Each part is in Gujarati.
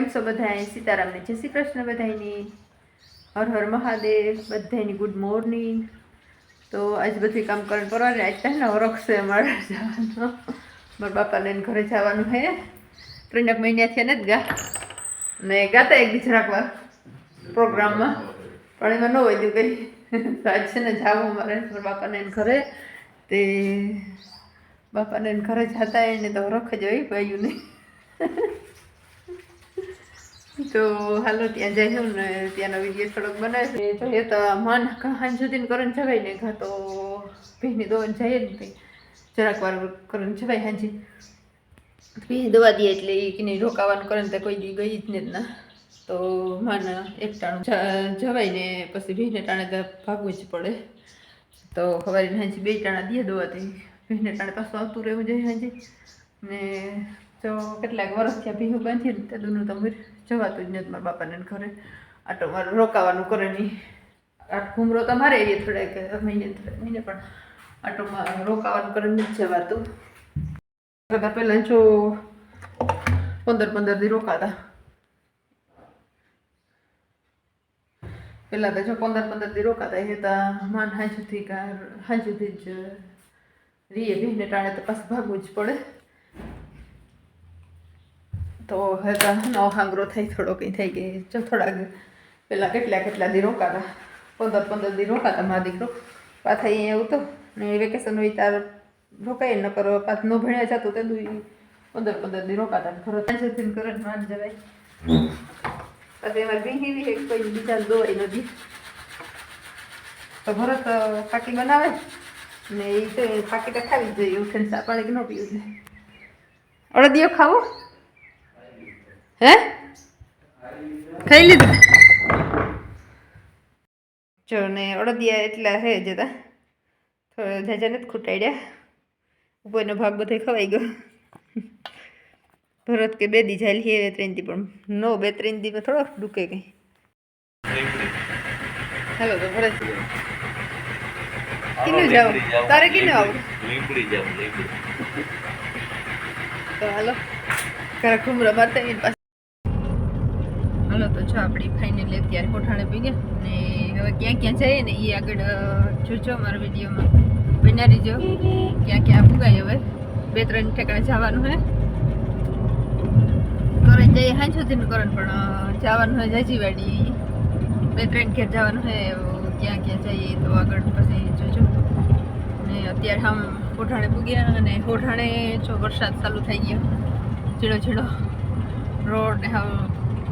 કેમ છો બધાય. સીતારામને જય શ્રી કૃષ્ણ બધાયની. હર હર મહાદેવ, બધાયની ગુડ મોર્નિંગ તો આજ બધી કામ કરીને પરવારે. આજ ત્યાં વરખ છે અમારે જવાનો. મારા બાપાને ઘરે જવાનું હે. ત્રણેક મહિના થયા ને જ ગા. ને ગાતા એક બીજ રાખવા પ્રોગ્રામમાં. પણ એમાં ન હોય કંઈ. આજ છે ને જાવું અમારે. મારા બાપાને ઘરે. તે બાપાને ઘરે જતા એને તો વરખ જ હોય ભાઈયું નહીં. તો હાલો, ત્યાં જઈશું ને ત્યાંનો વીડિયો થોડોક બનાવે છે. જોઈએ તો મન હાંજ સુધી કરણ જવાય ને, ઘા તો ભીની દોવાને જઈએ ને નહીં. જરાક વાર કરણ જવાય હાંજી. ભીની દવા દે એટલે એ કે રોકાવાનું કરે ને તો કોઈ દી ગઈ જ ને ના. તો માન એક ટાણું જ- જવાય ને પછી ભીને ટાણે તો ભાગવું જ પડે. તો ખબર હાંજી બે ટાણા દે દોવાથી. ભીને ટાણે પાછું આવતું રહેવું જોઈએ હાંજી. ને જો કેટલાક વર્ષથી ભીહું બાંધી ને તેનું તો તમીર જવાતું જ નથી મારા બાપાને ઘરે. આટો મારે રોકાવાનું કરે નહીં. આઠ ઘૂમરો તો મારે થોડે મહિને મહિને, પણ આટોમાં રોકાવાનું કરે નથી જવાતું. કદાચ પહેલાં જો પંદર પંદર દી રોકાતા. પહેલાં તો જો પંદર પંદર દી રોકાતા, એ તા માન હાંજુથી કા હાજુથી જ રીએ બહેને ટાણે તો પાછું ભાગવું જ પડે. તો હવે તો નવો હાંગરો થઈ થોડો કંઈ થઈ ગઈ. જો થોડાક પહેલાં કેટલા કેટલા દી રોકાતા. પંદર પંદર દી રોકાતા મારા દીકરો. પાછા અહીંયા એવું ને વેકેશન હોય તાર રોકાય ન કરો પાછ ન ભણ્યા જતું તે પંદર પંદર દી રોકાતા. ઘરો ત્યાં કરે માન જવાય. પછી એમાં બીહી એક કોઈ બીજા દોવાઈ નથી તો ભરત પાકી બનાવે ને એ તો પાકી તો ખાવી જોઈએ. ઉઠીને પાણી ન પીવું જોઈએ. અડદિયો ખાવો? હે? ખાઈ લીધું? જો ને અડદિયા એટલા હે જતા થોડા જાજા નથી ખૂટાડ્યા. ઉપરનો ભાગ બધો ખવાઈ ગયો. ભરત કે બે દી જાય હે ત્રણ દી, પણ નો બે ત્રણ દી થોડો ડૂકે કઈ. હેલો તો ભરત. કિનું જાવ? તારે કિનું આવું લીંબડી જાવ લીંબડી તો હાલો. ઘરે ઘૂમરો મારતા એની પાસે હાલો તો જો આપણી ફાઇનલી અત્યારે કોઠાણે પી ગયા ને હવે ક્યાં ક્યાં જઈએ ને એ આગળ જોજો મારા વિડીયોમાં. બના રહીજો ક્યાં ક્યાં ભૂગાય હવે. બે ત્રણ ઠેકાણે જવાનું હે. કરે જઈએ હાંજ સુધીનું કરણ, પણ જવાનું હોય જાજીવાડી. બે ત્રણ ઘેર જવાનું હે ક્યાં ક્યાં જઈએ તો આગળ પછી જોજો. ને અત્યારે આમ કોઠાણે પૂગ્યા અને કોઠાણે જો વરસાદ ચાલુ થઈ ગયો. ઝીણો ઝીણો. રોડ ને હાવ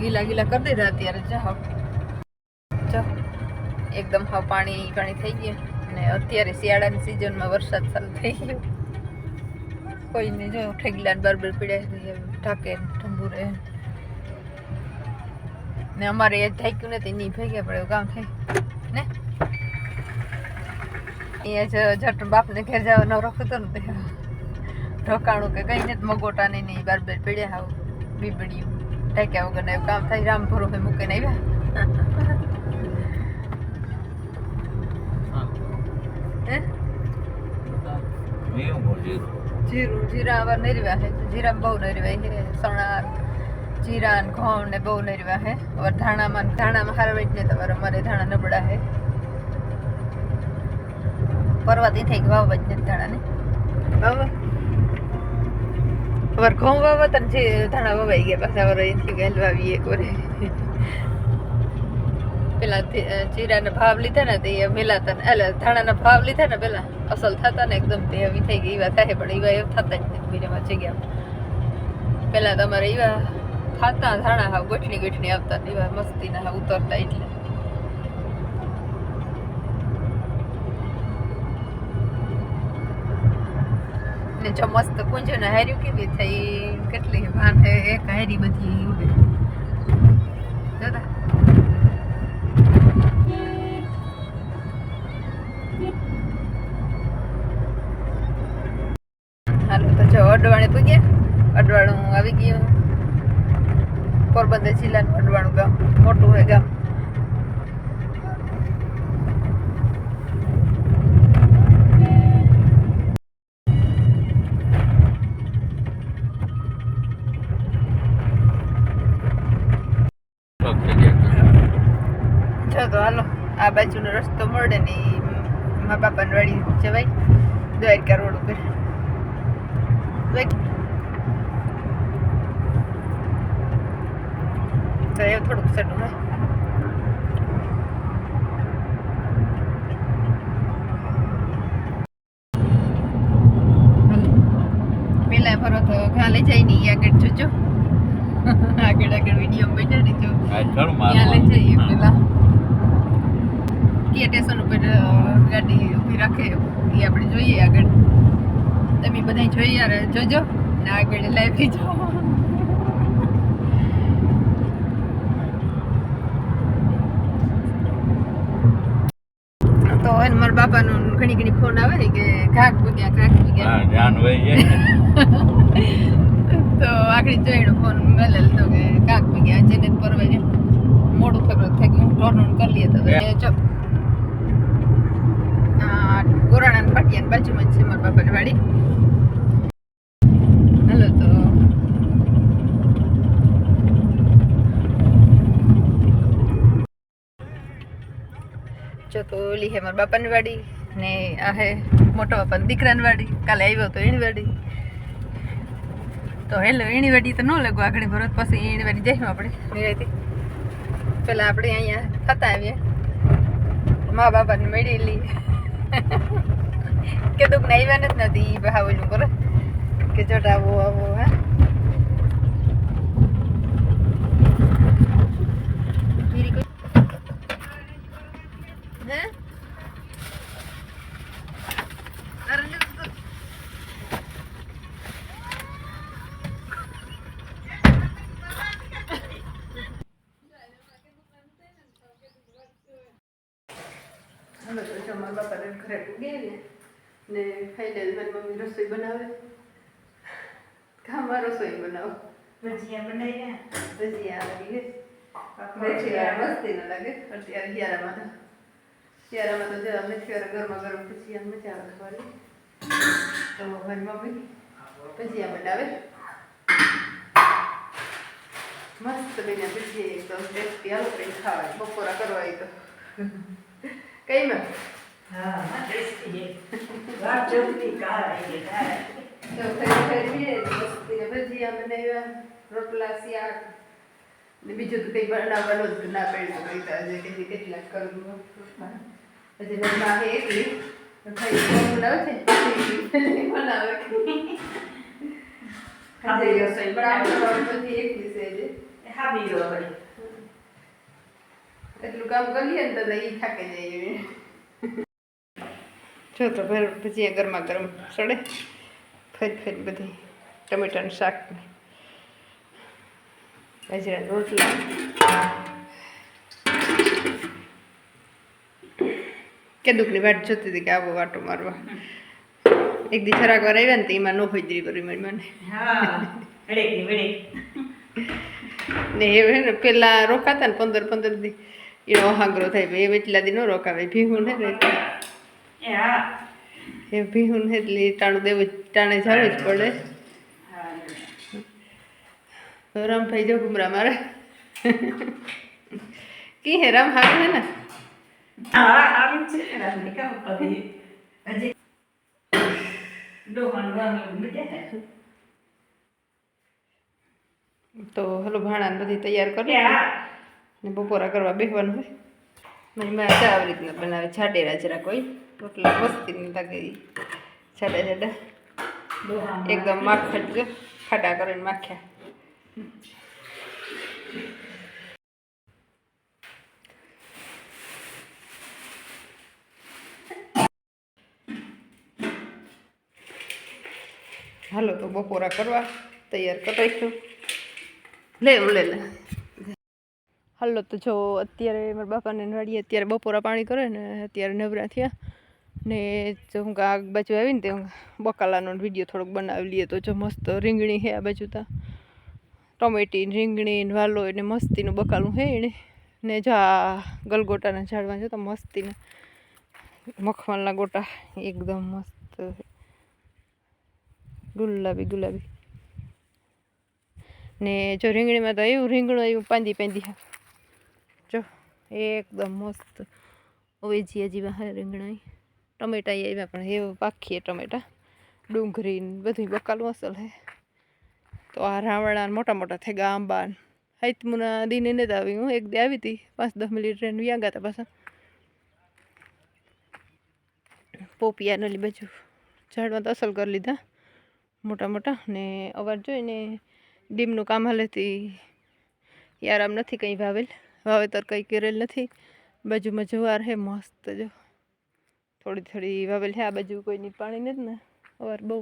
ગીલા ગીલા કરી દીધા અત્યારે. જાઓ. જો એકદમ હાવ પાણી પાણી થઈ ગયા. અને અત્યારે શિયાળાની સિઝનમાં વરસાદ ચાલુ થઈ ગયો. કોઈને જો ઠેગલા બરબર પીડ્યા ઢાકે ઠંબુ રહે ને અમારે એ ઢાક્યું નથી નહીં ભેગ્યા પડે, એવું કામ થાય. ને? અહીંયા જ જટ બાપને ઘેર જવાનો રોકતો ને ઢોકાણું કે કઈ નથી મગોટા નહીં બાર બાર પીડ્યા આવું બીબડ્યું ટાક્યા વગર એવું કામ થાય રામ ભરોસે મૂકીને આવ્યા. જીરું જીરા. આવા નરવા હે જીરા બહુ નરવા હે સણા જીરા ને ઘઉં ને બહુ નરવા હે. और ધાણામાં ધાણામાં હારવેટ ને તમારે અમારે ધાણા નબળા હે. પરવાતી થઈ ગઈ વાવ જ ધાણા ને વાવ અમાર ઘઉં વાવા તને જે ધાણા વવાઈ ગયા, પાછા વર અહીંથી ગયેલ વાવી એક વરે પેલા જીરાના ભાવ લીધા ને તે મેલાતા એટલે ધાણાના ભાવ લીધા ને પેલા અસલ થતા ને એકદમ તે એવી થઈ ગઈ, એવા થાય, પણ એવા એમ થતા જ નથી બીજામાં જગ્યા. પેલા તમારે એવા ખાતા ધાણા હાવ ગોઠણી ગોઠણી આવતા એવા મસ્તીના હાવ ઉતરતા એટલે. ને જો મસ્ત કુંજ ને હાર્યું કેવી થઈ? કેટલી ભાન એક હારી બધી ઉડે. તો જો અડવાણે પૂગ્યા. અડવાણું આવી ગયું. પોરબંદર જિલ્લાનું અડવાણું ગામ. મોટું હોય ગામ. રસ્તો મળે ને ઈ મા બાપાની વાડી જવાય દ્વારકા રોડ ઉપર. તો એવું થોડુંક સડું હે. પેલા ફરો તો લઈ જાય ને આગળ જોજો. આગળ આગળ વીડિયો બેઠા રહેજો ઘણું જઈએ પેલા. કે સ્ટેશન ઉપર ગાડી ઊભી રાખે એ આપણે જોઈએ આગળ. તમે બધા જોઈ યાર જોજો ને આગળ લાવી જો તો હે ને મારા બાપાનો ઘણી ઘણી ફોન આવે ને કે ઘાક ભગ્યા ઘાક ભગ્યા હા ધ્યાન તો આખરી જોઈનો ફોન મેલેલ તો કે કાક પી ગયા જેને પરવે છે મોડું થયું થઈ ગયું. ટોર્ન કરી લઈએ તો. ચો આ બાજુમાં જ છે મારા બાપાની વાડી. હાલો તો. જો તો હે મારા બાપાની વાડી ને આ હે મોટા બાપાની દીકરાની વાડી. કાલે આવ્યો તો એની વાડી. તો હેલો, એની વાડી તો ન લાગુ આગળ ભરત, પછી એની વાડી જઈશું આપણે નિરાયથી પેલા આપણે અહીંયા થતા આવીએ. મા બાપાને મળેલી. કે દુઃખ નહીં જ નથી ભાવ ઓલું કરે કે જોટ આવો આવો હા બીરી કોઈ હે અરે લે તો હાલો તો જો મારા બાપા ઘરે ગયા ને ને ખાઈ લે મારી મમ્મી રસોઈ બનાવે. ખામાં રસોઈ બનાવો. ભજીયા બનાવીએ ભજીયા લાગી ભજીયા મસ્તી ન લાગે. અત્યારે શિયાળામાં તો તો જો અમે ગરમા ગરમ ભજીયા મજા આવે તો મારી મમ્મી ભજીયા બનાવે. મસ્ત બેને ભજીયા એકદમ ટેસ્ટી કંઈ ખાવાય બપોરા કરવા તો. કઈ માં? હા ટેસ્ટી વાત જોતી કાર આવી કાર તો ફરી ફરી મસ્તીને ભજીયા બનાવ્યા રોટલા શાક ને બીજું તો કંઈ બનાવવાનું જ ના પડ્યું કેટલી કરવું હજી મમ્મા હે બનાવે છે? બનાવે. ખાધી રસોઈ એટલું કામ કરીએ ને તો એ થાકી જઈએ જો તો ભર ભજીયા ગરમા ગરમ સડે. ફરી ફરી બધી ટમેટાનું શાક બાજરાના રોટલા. કે દુઃખની વાટ જોતી હતી કે આવો વાટો મારવા. એક દી ખરાક વાર આવ્યા ને તો એમાં નો હોજરી કરી મને. ની એ ને પેલા રોકાતા ને પંદર પંદર દી. એનો હાંગરો થાય એ એટલા દી નો રોકાવે ભીંગું ને એટલે એ ભીહું એટલે ટાણું દેવું ટાણે જવું જ પડે. રામભાઈ જો ગુમરા મારે. કી હે રામ હારું હે ને? હા છે હજી તો હલો ભાણા બધી તૈયાર કરી ને બપોરા કરવા બેસવાનું હોય. મારી માં ચા આવી રીતના બનાવે છાડેરા જરા કોઈ. રોટલા મસ્તી નહીં લાગે. જાડા જાડા. એકદમ માખણ જો ખાડા કરીને માખ્યા. હાલો તો બપોરા કરવા તૈયાર કરાઈશું. લેવું લે લે હાલો, તો જો અત્યારે મારા બાપાને નડીએ અત્યારે બપોરા પાણી કરે ને, અત્યારે નવરા થયા. ને જો હું આ બાજુ આવીને તે બકાલાનો વીડિયો થોડોક બનાવી લઈએ, તો જો મસ્ત રીંગણી છે આ બાજુ તા. ટમેટી રીંગણી વાલો એને મસ્તીનું બકાલું છે એને ને જો આ ગલગોટાના ઝાડમાં જો તો મસ્તીના મખમલના ગોટા એકદમ મસ્ત ગુલાબી ગુલાબી. ને જો રીંગણીમાં તો એવું રીંગણું આવ્યું પાંદી પાંદી એકદમ મસ્ત. ઓવેજી હજી બહાર રીંગણાઈ ટમેટા આવ્યા પણ એ પાખીએ ટમેટા. ડુંગળી બધું બકાલું અસલ હે. તો આ રાવણા મોટા મોટા થઈ ગયા આંબા હાઈતમુના દિને ને આવી હું, એક દે આવી હતી. પાંચ દસ મિનિટ ટ્રેન વ્યા ગયા પાછા. પોપિયા નલી બાજુ ઝાડમાં તો અસલ કરી લીધા. મોટા મોટા. ને અવાર જોઈને ડીમનું કામ હાલેથી યાર આમ નથી કંઈ વાવેલ. વાવેતર કંઈ કરેલ નથી. બાજુમાં જુવાર હે મસ્ત જો. થોડી થોડી વાવેલ છે આ બાજુ કોઈની પાણી નથી ને. અવાર બહુ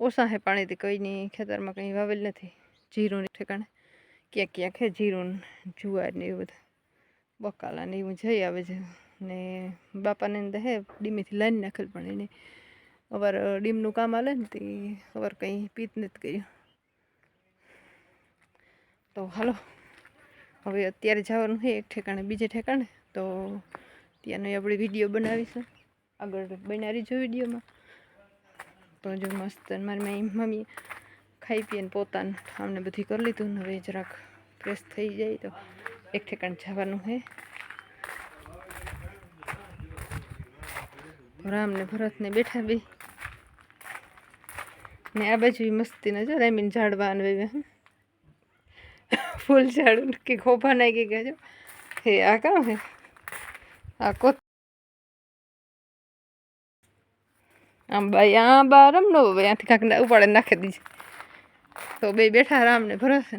ઓછા હે પાણીથી કંઈની ખેતરમાં કંઈ વાવેલ નથી. જીરું ઠેકાણે ક્યાંક ક્યાંક હે જીરું જુવાર ને એવું બધું. બકાલા ને એવું જઈ આવે છે. ને બાપાને અંદર હે ડીમેથી લાઈન નાખેલ પણ એને. અવાર ડીમનું કામ આવે ને તે અવાર કંઈ પીત નથી કર્યું. તો હાલો. હવે અત્યારે જવાનું છે એક ઠેકાણે, બીજે ઠેકાણે, તો ત્યાંનો આપણે વીડિયો બનાવીશું. આગળ બનાવી રહીજો વિડીયોમાં તો જો મસ્ત, મારી મમ્મી ખાઈ પીને પોતાને ઠામને બધી કરી લીધું ને હવે જરાક ફ્રેશ થઈ જાય તો એક ઠેકાણે જવાનું છે. રામને ભરતને બેઠા બી. ને આ બાજુ મસ્તી નજર જો રેમીન ઝાડવા અને ફૂલ ઝાડું કે ખોફા નાખી ગયા છો. હે, આ કામ હે? આ કો કોત આ બા રમનો ભાઈ ત્યાંથી કાંક ઉપાડે, નાખી દીજે. તો બે બેઠા રામને ભરોસે.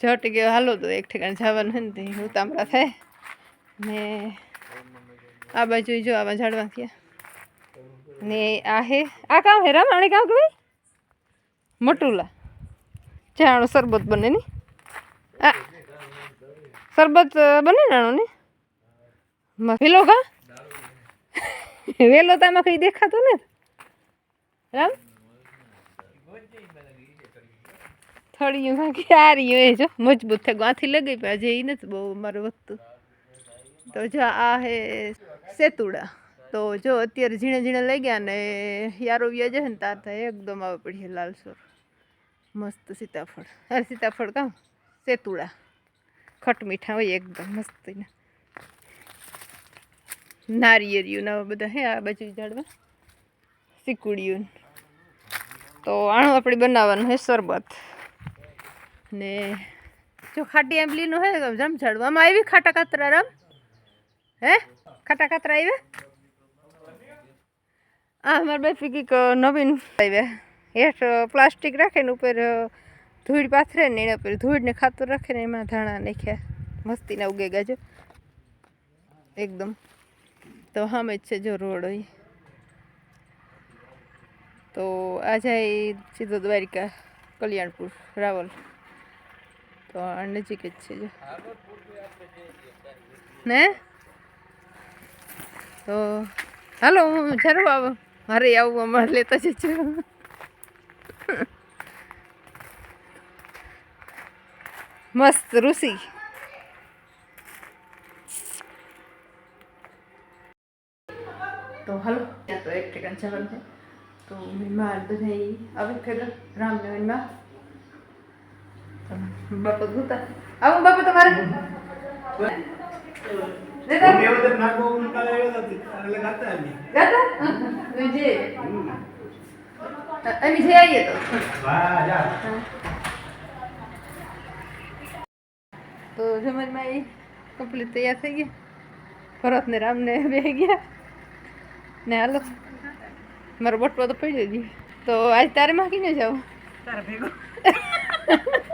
જટી ગયો, હાલો તો એક ઠેકાણે જવાનું હે ને ઉતામળા થાય. ને આ બાજુ જો આવા ઝાડવા થયા. ને આ હે, આ કામ હે રામ આણે કામ કે ભાઈ મટુલા. ચાણો શરબત બને ની આ, શરબત બને નાણો ને પેલો કા? વેલો તો આમાં કઈ દેખાતો ને રામ? થળિયું કાંકી આ રહ્યું, એ જો, મજબૂત થઈ ગાંથી લગી પણ હજી એ નથી બહુ મારું વધતું. તો જો, આ હે સેતુડા. તો જો, અત્યારે ઝીણે ઝીણે લઈ ગયા ને યારો વ્યાજે ને, તાર થાય એકદમ આવે પડી લાલસોર. મસ્ત સીતાફળ. અરે, સીતાફળ કામ સેતુડા. ખટ મીઠા હોય એકદમ મસ્ત નારિયેરિયું ને બધા હે, આ બાજુ ઝાડવા. સિકુડિયું તો આણું આપણે બનાવવાનું હે શરબત. ને જો ખાટી આંબલીનું હે જમ ઝાડવામાં આવી ખાટા કાતરા રમ? હે? ખાટા કાતરા આવ્યા? આ મારા બાપી ફીકી નવીન આવ્યા. હેઠ પ્લાસ્ટિક રાખે ને ઉપર ધૂળ પાથરે ને એના ઉપર ધૂળને ખાતર રાખે ને એમાં ધાણા નાખ્યા. મસ્તીના ઉગે ગાજો એકદમ. તો સામે જ છે જો રોડ હોય તો આ જાય સીધો દ્વારિકા, કલ્યાણપુર, રાવલ. તો આ નજીક જ છે જો. ને? તો હાલો, હું જરૂર આવું. મારે આવું અમારે લેતા જ છે મસ્ત ઋષિ. તો હલો ત્યાં તો એક ઠેકાણ જવાનું છે. તો મહેમાન બધા આવે ખેતર રામનવમીમાં બાપા ગુતા આવું બાપા તમારે. ગાતા વિજય વિજય આવીએ તો. તો જમણમાં એ કમ્પ્લીટ તૈયાર થઈ ગયા. ભરત ને રામ ને બે ગયા. ને હાલો. મારો બટવો તો પડ્યો જ તો આજ તારે માં કીને જાવ? તારા ભેગો.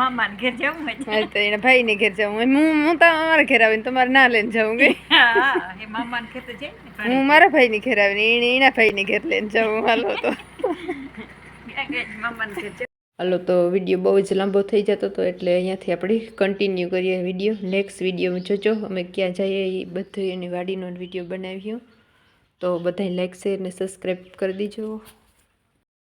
મામાને ઘેર જવું હોય આજ તો એના ભાઈને ઘેર જાઉં હું હું તો અમારા ઘેર આવીને તમારે ના લઈને જાઉં ગઈ હા એ મામાને ઘેર તો જાય ને હું મારા ભાઈને ઘેર આવીને એને એના ભાઈને ઘેર લઈને જાઉં હાલો તો. મામાને ઘેર જવું. હાલો તો વીડિયો બહુ જ લાંબો થઈ જતો હતો એટલે અહીંયાથી આપણે કન્ટિન્યુ કરીએ વીડિયો. નેક્સ્ટ વીડિયો જોજો. અમે ક્યાં જઈએ એ બધું એની વાડીનો વીડિયો બનાવ્યો તો બધાય લાઈક શેર ને સબસ્ક્રાઈબ કરી દીજો.